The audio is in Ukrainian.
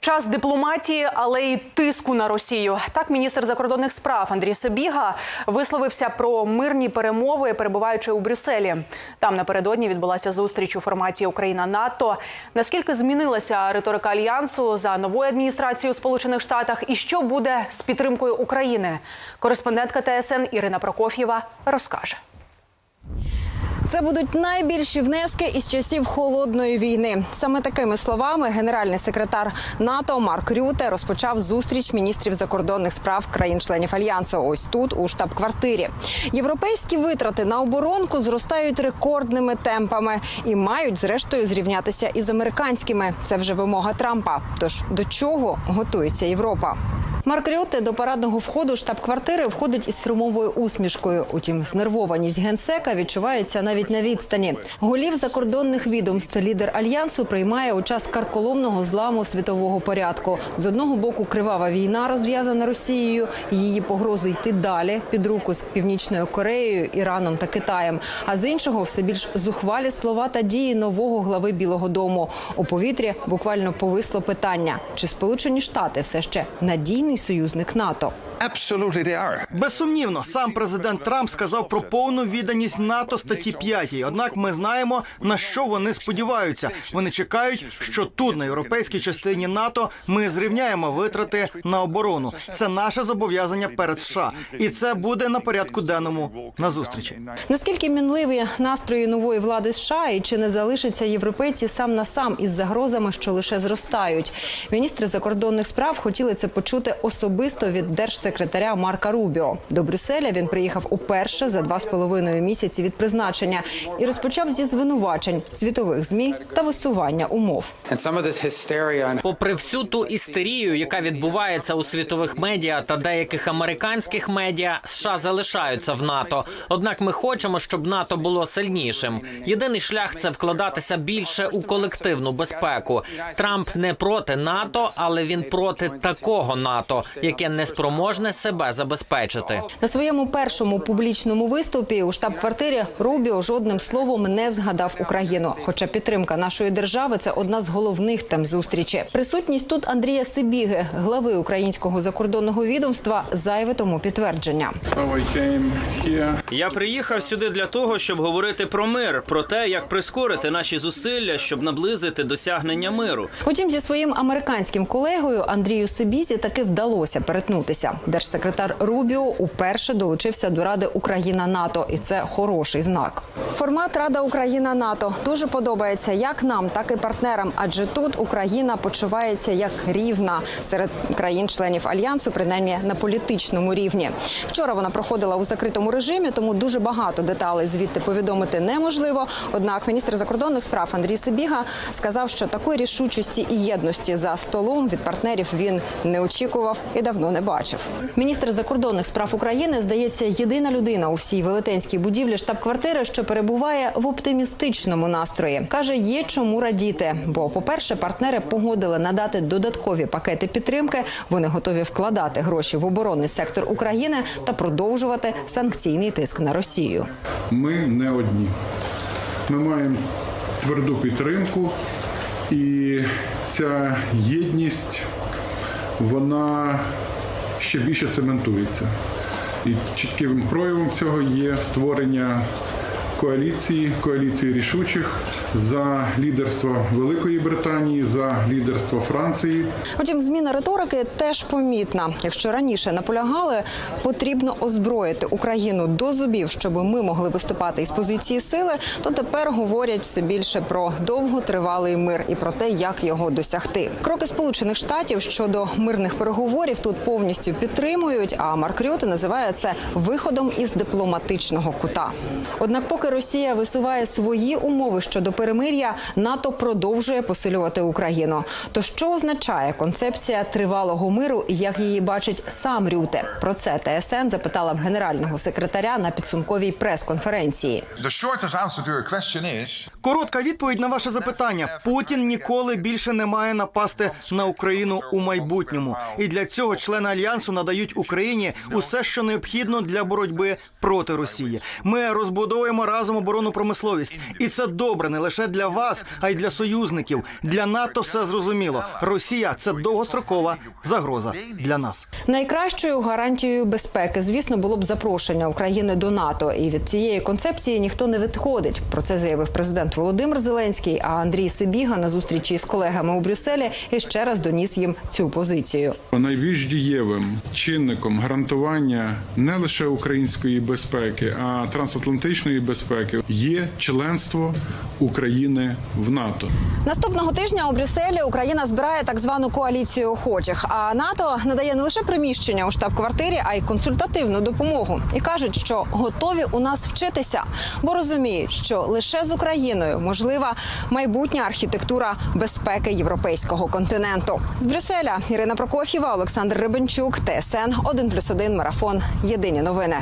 Час дипломатії, але й тиску на Росію. Так міністр закордонних справ Андрій Сибіга висловився про мирні перемови, перебуваючи у Брюсселі. Там напередодні відбулася зустріч у форматі Україна НАТО. Наскільки змінилася риторика альянсу за новою адміністрацією у Сполучених Штатах, і що буде з підтримкою України? Кореспондентка ТСН Ірина Прокоф'єва розкаже. Це будуть найбільші внески із часів холодної війни. Саме такими словами генеральний секретар НАТО Марк Рюте розпочав зустріч міністрів закордонних справ країн-членів альянсу. Ось тут у штаб-квартирі. Європейські витрати на оборонку зростають рекордними темпами і мають зрештою зрівнятися із американськими. Це вже вимога Трампа. Тож до чого готується Європа? Марк Рюте до парадного входу штаб-квартири входить із фірмовою усмішкою. Утім, знервованість генсека відчувається навіть на відстані. Голів закордонних відомств лідер альянсу приймає у час карколомного зламу світового порядку. З одного боку кривава війна розв'язана Росією, її погрози йти далі під руку з північною Кореєю, Іраном та Китаєм. А з іншого все більш зухвалі слова та дії нового глави Білого Дому. У повітрі буквально повисло питання: чи Сполучені Штати все ще надійний союзник НАТО? Absolutely they are. Безсумнівно, сам президент Трамп сказав про повну відданість НАТО статті 5. Однак ми знаємо на що вони сподіваються. Вони чекають, що тут, на європейській частині НАТО, ми зрівняємо витрати на оборону. Це наше зобов'язання перед США, і це буде на порядку денному на зустрічі. Наскільки мінливі настрої нової влади США і чи не залишаться європейці сам на сам із загрозами, що лише зростають? Міністри закордонних справ хотіли це почути особисто від держсекретаря Марка Рубіо. До Брюсселя він приїхав уперше за два з половиною місяці від призначення і розпочав зі звинувачень світових змі та висування умов. Попри всю ту істерію, яка відбувається у світових медіа та деяких американських медіа, США залишаються в НАТО. Однак ми хочемо, щоб НАТО було сильнішим. Єдиний шлях це вкладатися більше у колективну безпеку. Трамп не проти НАТО, але він проти такого НАТО, яке не спроможне себе забезпечити. На своєму першому публічному виступі у штаб-квартирі Рубіо жодним словом не згадав Україну. Хоча підтримка нашої держави це одна з головних тем зустрічі. Присутність тут Андрія Сибіги, глави українського закордонного відомства, зайве тому підтвердження. Я приїхав сюди для того, щоб говорити про мир, про те, як прискорити наші зусилля, щоб наблизити досягнення миру. Утім, зі своїм американським колегою Андрію Сибізі таки вдалося перетнутися. Держсекретар Рубіо уперше долучився до Ради Україна НАТО, і це хороший знак. Формат Рада Україна НАТО дуже подобається як нам, так і партнерам, адже тут Україна почувається як рівна серед країн-членів альянсу, принаймні на політичному рівні. Вчора вона проходила у закритому режимі, тому дуже багато деталей звідти повідомити неможливо. Однак міністр закордонних справ Андрій Сибіга сказав, що такої рішучості і єдності за столом від партнерів він не очікував і давно не бачив. Міністр закордонних справ України здається єдина людина у всій велетенській будівлі штаб-квартири, що перебуває в оптимістичному настрої. каже, є чому радіти. Бо, по-перше, партнери погодили надати додаткові пакети підтримки. Вони готові вкладати гроші в оборонний сектор України та продовжувати санкційний тиск на Росію. ми не одні. Ми маємо тверду підтримку, і ця єдність вона ще більше цементується. І чітким проявом цього є створення коаліції, коаліції рішучих за лідерство Великої Британії, за лідерство Франції. Утім, зміна риторики теж помітна. Якщо раніше наполягали, потрібно озброїти Україну до зубів, щоб ми могли виступати із позиції сили, то тепер говорять все більше про довготривалий мир і про те, як його досягти. Кроки Сполучених Штатів щодо мирних переговорів тут повністю підтримують. А Марк Рюте називає це виходом із дипломатичного кута. Однак, поки Росія висуває свої умови щодо перемир'я, НАТО продовжує посилювати Україну. То що означає концепція тривалого миру і як її бачить сам Рюте? Про це ТСН запитала в генерального секретаря на підсумковій прес-конференції. Коротка відповідь на ваше запитання: Путін ніколи більше не має напасти на Україну у майбутньому, і для цього члени альянсу надають Україні усе, що необхідно для боротьби проти Росії. Ми розбудовуємо разом оборонну промисловість. І це добре не лише для вас, а й для союзників. Для НАТО все зрозуміло. Росія це довгострокова загроза для нас. Найкращою гарантією безпеки, звісно, було б запрошення України до НАТО. І від цієї концепції ніхто не відходить. Про це заявив президент Володимир Зеленський. А Андрій Сибіга на зустрічі з колегами у Брюсселі і ще раз доніс їм цю позицію. Найбільш дієвим чинником гарантування не лише української безпеки, а трансатлантичної безпеки є членство України в НАТО. Наступного тижня у Брюсселі Україна збирає так звану коаліцію охочих. А НАТО надає не лише приміщення у штаб-квартирі, а й консультативну допомогу. І кажуть, що готові у нас вчитися, бо розуміють, що лише з Україною можлива майбутня архітектура безпеки європейського континенту. З Брюсселя Ірина Прокоф'єва, Олександр Рибенчук, ТСН 1+,1 марафон. Єдині новини.